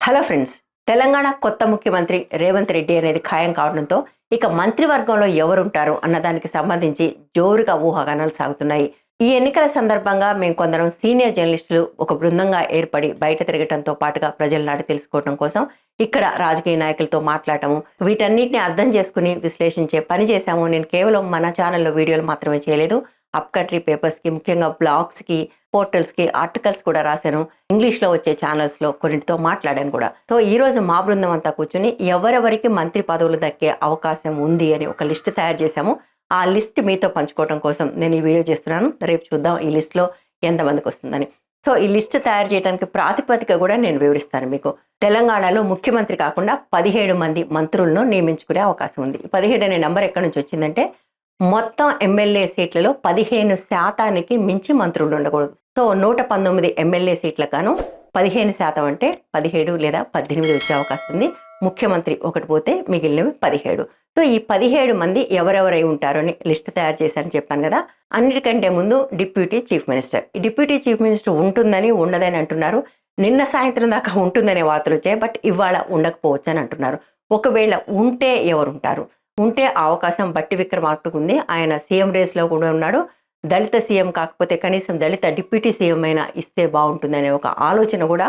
Hello friends Telangana కొత్త ముఖ్యమంత్రి రేవంత్ రెడ్డి అనేది ఖాయం కావడంతో ఇక మంత్రివర్గంలో ఎవరుంటారు అన్నదానికి సంబంధించి జోరుగా ఊహాగానాలు సాగుతున్నాయి. ఈ ఎన్నికల సందర్భంగా మేము కొందరం సీనియర్ జర్నలిస్టులు ఒక బృందంగా ఏర్పడి బయట తిరగటంతో పాటుగా ప్రజల నాటి తెలుసుకోవడం కోసం ఇక్కడ రాజకీయ నాయకులతో మాట్లాడటము వీటన్నిటిని అర్థం చేసుకుని విశ్లేషించే పని చేశాము. నేను కేవలం మన ఛానల్లో వీడియోలు మాత్రమే చేయలేదు. అప్ కంట్రీ పేపర్స్కి ముఖ్యంగా బ్లాగ్స్కి పోర్టల్స్కి ఆర్టికల్స్ కూడా రాశాను. ఇంగ్లీష్లో వచ్చే ఛానల్స్లో కొన్నిటితో మాట్లాడాను కూడా. సో ఈరోజు మా బృందం అంతా కూర్చుని ఎవరెవరికి మంత్రి పదవులు దక్కే అవకాశం ఉంది అని ఒక లిస్ట్ తయారు చేశాము. ఆ లిస్ట్ మీతో పంచుకోవడం కోసం నేను ఈ వీడియో చేస్తున్నాను. రేపు చూద్దాం ఈ లిస్ట్లో ఎంతమందికి వస్తుందని. సో ఈ లిస్ట్ తయారు చేయడానికి ప్రాతిపదిక కూడా నేను వివరిస్తాను మీకు. తెలంగాణలో ముఖ్యమంత్రి కాకుండా పదిహేడు మంది మంత్రులను నియమించుకునే అవకాశం ఉంది. పదిహేడు అనే నెంబర్ ఎక్కడి నుంచి వచ్చిందంటే మొత్తం ఎమ్మెల్యే సీట్లలో పదిహేను శాతానికి మించి మంత్రులు ఉండకూడదు. సో నూట పంతొమ్మిది ఎమ్మెల్యే సీట్లకు పదిహేను శాతం అంటే పదిహేడు లేదా పద్దెనిమిది వచ్చే అవకాశం ఉంది. ముఖ్యమంత్రి ఒకటి పోతే మిగిలినవి పదిహేడు. సో ఈ పదిహేడు మంది ఎవరెవరై ఉంటారని లిస్ట్ తయారు చేశారని చెప్పాను కదా. అన్నిటికంటే ముందు డిప్యూటీ చీఫ్ మినిస్టర్. ఈ డిప్యూటీ చీఫ్ మినిస్టర్ ఉంటుందని ఉండదని అంటున్నారు. నిన్న సాయంత్రం దాకా ఉంటుందనే వార్తలు వచ్చాయి. బట్ ఇవాళ ఉండకపోవచ్చు అని అంటున్నారు. ఒకవేళ ఉంటే ఎవరుంటారు? ఉంటే అవకాశం బట్టి విక్రమార్కకు ఉంది ఆయన సీఎం రేస్లో కూడా ఉన్నాడు. దళిత సీఎం కాకపోతే కనీసం దళిత డిప్యూటీ సీఎం అయినా ఇస్తే బాగుంటుందనే ఒక ఆలోచన కూడా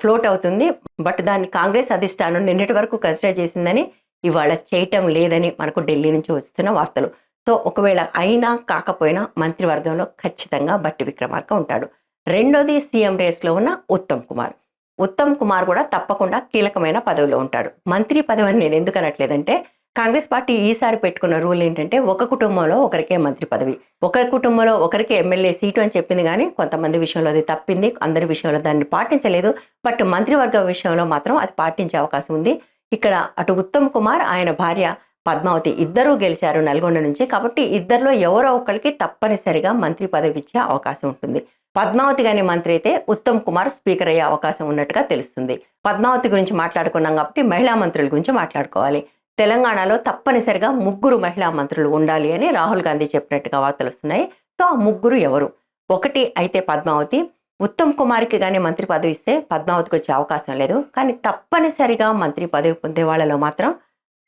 ఫ్లోట్ అవుతుంది. బట్ దాన్ని కాంగ్రెస్ అధిష్టానం నిన్నటి వరకు కన్సిడర్ చేసిందని ఇవాళ చేయటం లేదని మనకు ఢిల్లీ నుంచి వస్తున్న వార్తలు. సో ఒకవేళ అయినా కాకపోయినా మంత్రివర్గంలో ఖచ్చితంగా బట్టి విక్రమార్క ఉంటాడు. రెండోది సీఎం రేస్లో ఉన్న ఉత్తమ్ కుమార్. ఉత్తమ్ కుమార్ కూడా తప్పకుండా కీలకమైన పదవిలో ఉంటాడు. మంత్రి పదవి అని నేను ఎందుకు అనట్లేదంటే కాంగ్రెస్ పార్టీ ఈసారి పెట్టుకున్న రూల్ ఏంటంటే ఒక కుటుంబంలో ఒకరికే మంత్రి పదవి ఒకరి కుటుంబంలో ఒకరికి ఎమ్మెల్యే సీటు అని చెప్పింది కానీ కొంతమంది విషయంలో అది తప్పింది అందరి విషయంలో దాన్ని పాటించలేదు. బట్ మంత్రివర్గ విషయంలో మాత్రం అది పాటించే అవకాశం ఉంది. ఇక్కడ అటు ఉత్తమ్ కుమార్ ఆయన భార్య పద్మావతి ఇద్దరూ గెలిచారు నల్గొండ నుంచి. కాబట్టి ఇద్దరిలో ఎవరో ఒకరికి తప్పనిసరిగా మంత్రి పదవి ఇచ్చే అవకాశం ఉంటుంది. పద్మావతి గాని మంత్రి అయితే ఉత్తమ్ కుమార్ స్పీకర్ అయ్యే అవకాశం ఉన్నట్టుగా తెలుస్తుంది. పద్మావతి గురించి మాట్లాడుకున్నాం కాబట్టి మహిళా మంత్రుల గురించి మాట్లాడుకోవాలి. తెలంగాణలో తప్పనిసరిగా ముగ్గురు మహిళా మంత్రులు ఉండాలి అని రాహుల్ గాంధీ చెప్పినట్టుగా వార్తలు వస్తున్నాయి. సో ఆ ముగ్గురు ఎవరు? ఒకటి అయితే పద్మావతి ఉత్తమ్ కుమార్కి కానీ మంత్రి పదవి ఇస్తే పద్మావతికి వచ్చే అవకాశం లేదు. కానీ తప్పనిసరిగా మంత్రి పదవి పొందే వాళ్ళలో మాత్రం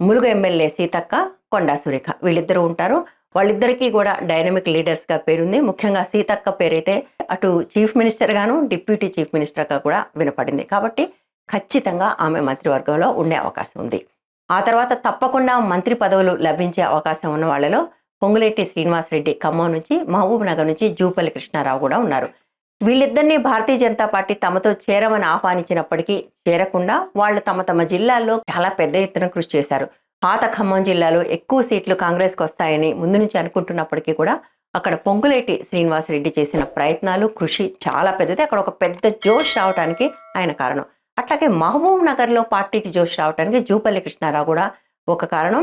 ములుగు ఎమ్మెల్యే సీతక్క కొండా సురేఖ వీళ్ళిద్దరూ ఉంటారు. వాళ్ళిద్దరికీ కూడా డైనమిక్ లీడర్స్గా పేరుంది. ముఖ్యంగా సీతక్క పేరైతే అటు చీఫ్ మినిస్టర్గాను డిప్యూటీ చీఫ్ మినిస్టర్గా కూడా వినపడింది. కాబట్టి ఖచ్చితంగా ఆమె మంత్రివర్గంలో ఉండే అవకాశం ఉంది. ఆ తర్వాత తప్పకుండా మంత్రి పదవులు లభించే అవకాశం ఉన్న వాళ్ళలో పొంగులేటి శ్రీనివాసరెడ్డి ఖమ్మం నుంచి మహబూబ్ నగర్ నుంచి జూపల్లి కృష్ణారావు కూడా ఉన్నారు. వీళ్ళిద్దరినీ భారతీయ జనతా పార్టీ తమతో చేరమని ఆహ్వానించినప్పటికీ చేరకుండా వాళ్ళు తమ తమ జిల్లాల్లో చాలా పెద్ద ఎత్తున కృషి చేశారు. పాత ఖమ్మం జిల్లాలో ఎక్కువ సీట్లు కాంగ్రెస్కి వస్తాయని ముందు నుంచి అనుకుంటున్నప్పటికీ కూడా అక్కడ పొంగులేటి శ్రీనివాసరెడ్డి చేసిన ప్రయత్నాలు కృషి చాలా పెద్దది. అక్కడ ఒక పెద్ద జోష్ రావడానికి ఆయన కారణం. అట్లాగే మహబూబ్ నగర్లో పార్టీకి జోష్ రావడానికి జూపల్లి కృష్ణారావు కూడా ఒక కారణం.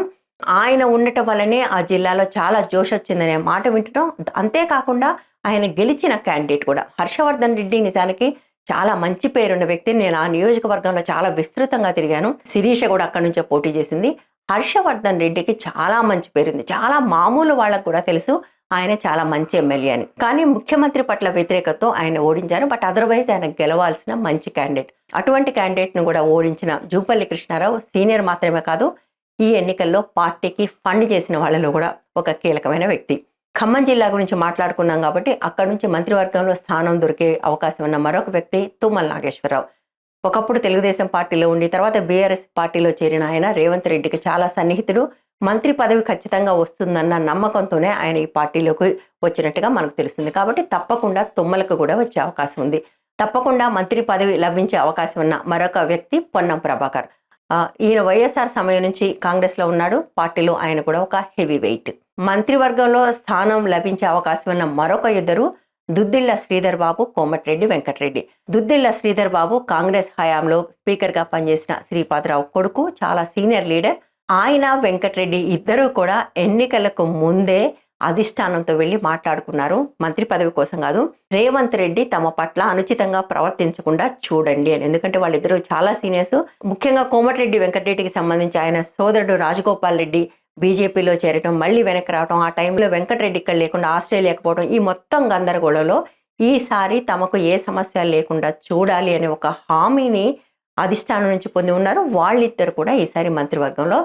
ఆయన ఉండటం వల్లనే ఆ జిల్లాలో చాలా జోష్ వచ్చిందనే మాట వింటడం అంతేకాకుండా ఆయన గెలిచిన క్యాండిడేట్ కూడా. హర్షవర్ధన్ రెడ్డి నిజానికి చాలా మంచి పేరున్న వ్యక్తి. నేను ఆ నియోజకవర్గంలో చాలా విస్తృతంగా తిరిగాను. శిరీష కూడా అక్కడి నుంచే పోటీ చేసింది. హర్షవర్ధన్ రెడ్డికి చాలా మంచి పేరుంది. చాలా మామూలు వాళ్ళకు కూడా తెలుసు. ఆయన చాలా మంచి ఎమ్మెల్యే అని. కానీ ముఖ్యమంత్రి పట్ల వ్యతిరేకతతో ఆయన ఓడించారు. బట్ అదర్వైజ్ ఆయన గెలవాల్సిన మంచి క్యాండిడేట్ అటువంటి క్యాండిడేట్ను కూడా ఓడించిన జూపల్లి కృష్ణారావు సీనియర్ మాత్రమే కాదు ఈ ఎన్నికల్లో పార్టీకి ఫండ్ చేసిన వాళ్ళలో కూడా ఒక కీలకమైన వ్యక్తి. ఖమ్మం జిల్లా గురించి మాట్లాడుకున్నాం కాబట్టి అక్కడి నుంచి మంత్రివర్గంలో స్థానం దొరికే అవకాశం ఉన్న మరొక వ్యక్తి తుమ్మల నాగేశ్వరరావు. ఒకప్పుడు తెలుగుదేశం పార్టీలో ఉండి తర్వాత బీఆర్ఎస్ పార్టీలో చేరిన ఆయన రేవంత్ రెడ్డికి చాలా సన్నిహితుడు. మంత్రి పదవి ఖచ్చితంగా వస్తుందన్న నమ్మకంతోనే ఆయన ఈ పార్టీలోకి వచ్చినట్టుగా మనకు తెలుస్తుంది. కాబట్టి తప్పకుండా తుమ్మలకు కూడా వచ్చే అవకాశం ఉంది. తప్పకుండా మంత్రి పదవి లభించే అవకాశం ఉన్న మరొక వ్యక్తి పొన్నం ప్రభాకర్. ఈయన వైఎస్ఆర్ సమయం నుంచి కాంగ్రెస్లో ఉన్నాడు. పార్టీలో ఆయన కూడా ఒక హెవీ వెయిట్. మంత్రివర్గంలో స్థానం లభించే అవకాశం ఉన్న మరొక ఇద్దరు దుద్దిళ్ళ శ్రీధర్ బాబు కోమటిరెడ్డి వెంకటరెడ్డి. దుద్దిళ్ళ శ్రీధర్ బాబు కాంగ్రెస్ హయాంలో స్పీకర్గా పనిచేసిన శ్రీపాదరావు కొడుకు చాలా సీనియర్ లీడర్. ఆయన వెంకటరెడ్డి ఇద్దరూ కూడా ఎన్నికలకు ముందే అధిష్టానంతో వెళ్ళి మాట్లాడుకున్నారు. మంత్రి పదవి కోసం కాదు రేవంత్ రెడ్డి తమ పట్ల అనుచితంగా ప్రవర్తించకుండా చూడండి అని. ఎందుకంటే వాళ్ళిద్దరూ చాలా సీనియర్స్. ముఖ్యంగా కోమటిరెడ్డి వెంకటరెడ్డికి సంబంధించి ఆయన సోదరుడు రాజగోపాల్ రెడ్డి బీజేపీలో చేరటం మళ్ళీ వెనక్కి రావడం ఆ టైంలో వెంకటరెడ్డి ఇక్కడ లేకుండా ఆస్ట్రేలియాకి పోవడం ఈ మొత్తం గందరగోళంలో ఈసారి తమకు ఏ సమస్య లేకుండా చూడాలి అనే ఒక హామీని అధిష్టానం నుంచి పొంది ఉన్నారు. వాళ్ళిద్దరు కూడా ఈసారి మంత్రివర్గంలో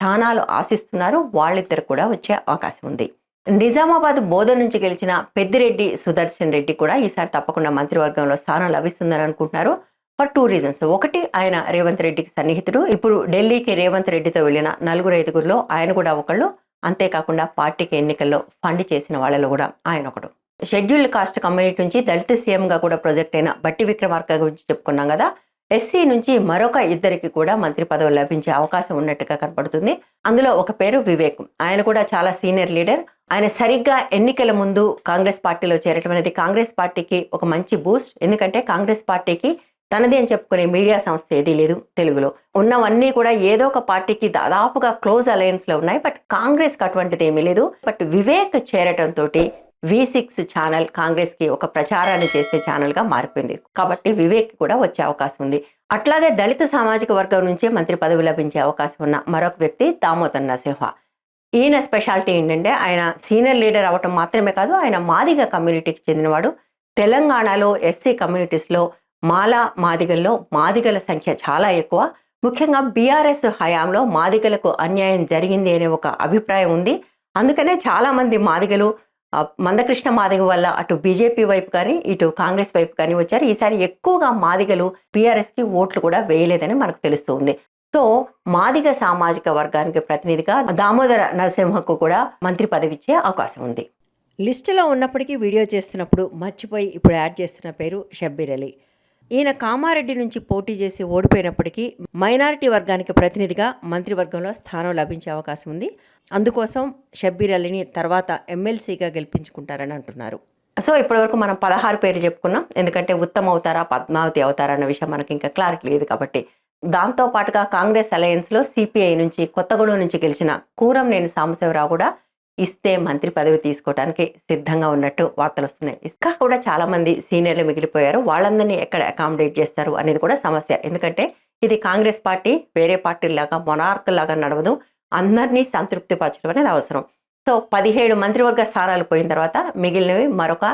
స్థానాలు ఆశిస్తున్నారు. వాళ్ళిద్దరు కూడా వచ్చే అవకాశం ఉంది. నిజామాబాద్ బోధన నుంచి గెలిచిన పెద్దిరెడ్డి సుదర్శన్ రెడ్డి కూడా ఈసారి తప్పకుండా మంత్రివర్గంలో స్థానం లభిస్తుందని అనుకుంటున్నారు. ఫర్ టూ రీజన్స్ ఒకటి ఆయన రేవంత్ రెడ్డికి సన్నిహితుడు. ఇప్పుడు ఢిల్లీకి రేవంత్ రెడ్డితో వెళ్ళిన నలుగురు ఐదుగురులో ఆయన కూడా ఒకళ్ళు. అంతేకాకుండా పార్టీకి ఎన్నికల్లో ఫండ్ చేసిన వాళ్ళలో కూడా ఆయన ఒకడు. షెడ్యూల్డ్ కాస్ట్ కమ్యూనిటీ నుంచి దళిత సీఎంగా కూడా ప్రొజెక్ట్ అయిన బట్టి విక్రమార్క గురించి చెప్పుకున్నాం కదా. ఎస్సీ నుంచి మరొక ఇద్దరికి కూడా మంత్రి పదవులు లభించే అవకాశం ఉన్నట్టుగా కనపడుతుంది. అందులో ఒక పేరు వివేక్. ఆయన కూడా చాలా సీనియర్ లీడర్. ఆయన సరిగ్గా ఎన్నికల ముందు కాంగ్రెస్ పార్టీలో చేరటం అనేది కాంగ్రెస్ పార్టీకి ఒక మంచి బూస్ట్. ఎందుకంటే కాంగ్రెస్ పార్టీకి తనది అని చెప్పుకునే మీడియా సంస్థ ఏదీ లేదు తెలుగులో. ఉన్నవన్నీ కూడా ఏదో ఒక పార్టీకి దాదాపుగా క్లోజ్ అలయన్స్లో ఉన్నాయి. బట్ కాంగ్రెస్కి అటువంటిది ఏమీ లేదు. బట్ వివేక్ చేరటంతో వి సిక్స్ ఛానల్ కాంగ్రెస్కి ఒక ప్రచారాన్ని చేసే ఛానల్గా మారిపోయింది. కాబట్టి వివేక్ కూడా వచ్చే అవకాశం ఉంది. అట్లాగే దళిత సామాజిక వర్గం నుంచే మంత్రి పదవి లభించే అవకాశం ఉన్న మరొక వ్యక్తి దామోదర్ నరసింహ. ఈయన స్పెషాలిటీ ఏంటంటే ఆయన సీనియర్ లీడర్ అవ్వటం మాత్రమే కాదు ఆయన మాదిగ కమ్యూనిటీకి చెందినవాడు. తెలంగాణలో ఎస్సీ కమ్యూనిటీస్లో మాల మాదిగల్లో మాదిగల సంఖ్య చాలా ఎక్కువ. ముఖ్యంగా బీఆర్ఎస్ హయాంలో మాదిగలకు అన్యాయం జరిగింది అనే ఒక అభిప్రాయం ఉంది. అందుకనే చాలామంది మాదిగలు మందకృష్ణ మాదిగ వల్ల అటు బీజేపీ వైపు కానీ ఇటు కాంగ్రెస్ వైపు కానీ వచ్చారు. ఈసారి ఎక్కువగా మాదిగలు బీఆర్ఎస్కి ఓట్లు కూడా వేయలేదని మనకు తెలుస్తుంది. సో మాదిగ సామాజిక వర్గానికి ప్రతినిధిగా దామోదర నరసింహకు కూడా మంత్రి పదవి ఇచ్చే అవకాశం ఉంది. లిస్టులో ఉన్నప్పటికీ వీడియో చేస్తున్నప్పుడు మర్చిపోయి ఇప్పుడు యాడ్ చేస్తున్న పేరు షబ్బీర్ అలీ. ఈయన కామారెడ్డి నుంచి పోటీ చేసి ఓడిపోయినప్పటికీ మైనారిటీ వర్గానికి ప్రతినిధిగా మంత్రివర్గంలో స్థానం లభించే అవకాశం ఉంది. అందుకోసం షబ్బీర్ అలీని తర్వాత ఎమ్మెల్సీగా గెలిపించుకుంటారని అంటున్నారు. సో ఇప్పటివరకు మనం పదహారు పేరు చెప్పుకున్నాం. ఎందుకంటే ఉత్తమ అవుతారా పద్మావతి అవుతారా అన్న విషయం మనకి ఇంకా క్లారిటీ లేదు కాబట్టి. దాంతో పాటుగా కాంగ్రెస్ అలయన్స్లో సిపిఐ నుంచి కొత్తగూడెం నుంచి గెలిచిన కూరంనేని సాంబశివరావు కూడా ఇస్తే మంత్రి పదవి తీసుకోవడానికి సిద్ధంగా ఉన్నట్టు వార్తలు వస్తున్నాయి. ఇంకా కూడా చాలా మంది సీనియర్లు మిగిలిపోయారు. వాళ్ళందరినీ ఎక్కడ అకామిడేట్ చేస్తారు అనేది కూడా సమస్య. ఎందుకంటే ఇది కాంగ్రెస్ పార్టీ వేరే పార్టీలాగా మొనార్క్ లాగా నడవదు. అందరినీ సంతృప్తి పరచడం అనేది అవసరం. సో పదిహేడు మంత్రివర్గ స్థానాలు పోయిన తర్వాత మిగిలినవి మరొక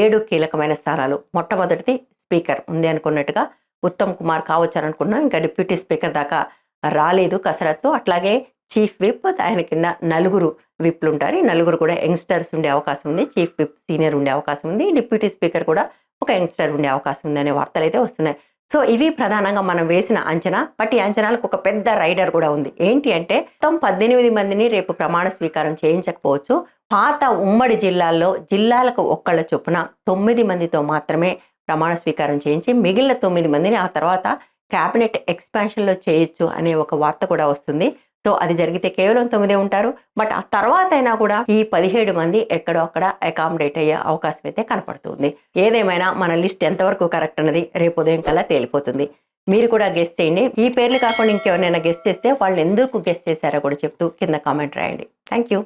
ఏడు కీలకమైన స్థానాలు. మొట్టమొదటిది స్పీకర్. ఉంది అనుకున్నట్టుగా ఉత్తమ్ కుమార్ కావచ్చు అని అనుకున్నాం ఇంకా డిప్యూటీ స్పీకర్ దాకా రాలేదు కసరత్తు. అట్లాగే చీఫ్ విప్ ఆయన కింద నలుగురు విప్లు ఉంటారు ఈ నలుగురు కూడా యంగ్స్టర్స్ ఉండే అవకాశం ఉంది. చీఫ్ విప్ సీనియర్ ఉండే అవకాశం ఉంది. డిప్యూటీ స్పీకర్ కూడా ఒక యంగ్స్టర్ ఉండే అవకాశం ఉంది అనే వార్తలు అయితే వస్తున్నాయి. సో ఇవి ప్రధానంగా మనం వేసిన అంచనా. బట్ ఈ అంచనాలకు ఒక పెద్ద రైడర్ కూడా ఉంది. ఏంటి అంటే మొత్తం పద్దెనిమిది మందిని రేపు ప్రమాణ స్వీకారం చేయించకపోవచ్చు. పాత ఉమ్మడి జిల్లాల్లో జిల్లాలకు ఒక్కళ్ళ చొప్పున తొమ్మిది మందితో మాత్రమే ప్రమాణ స్వీకారం చేయించి మిగిలిన తొమ్మిది మందిని ఆ తర్వాత క్యాబినెట్ ఎక్స్పాన్షన్లో చేయొచ్చు అనే ఒక వార్త కూడా వస్తుంది. సో అది జరిగితే కేవలం తొమ్మిదే ఉంటారు. బట్ ఆ తర్వాత అయినా కూడా ఈ పదిహేడు మంది ఎక్కడో అక్కడ అకామిడేట్ అయ్యే అవకాశం అయితే కనపడుతుంది. ఏదేమైనా మన లిస్ట్ ఎంతవరకు కరెక్ట్ అన్నది రేపు ఉదయం కల్లా తేలిపోతుంది. మీరు కూడా గెస్ట్ చేయండి. ఈ పేర్లు కాకుండా ఇంకెవరినైనా గెస్ట్ చేస్తే వాళ్ళు ఎందుకు గెస్ట్ చేశారో కూడా చెప్తూ కింద కామెంట్ రాయండి. Thank you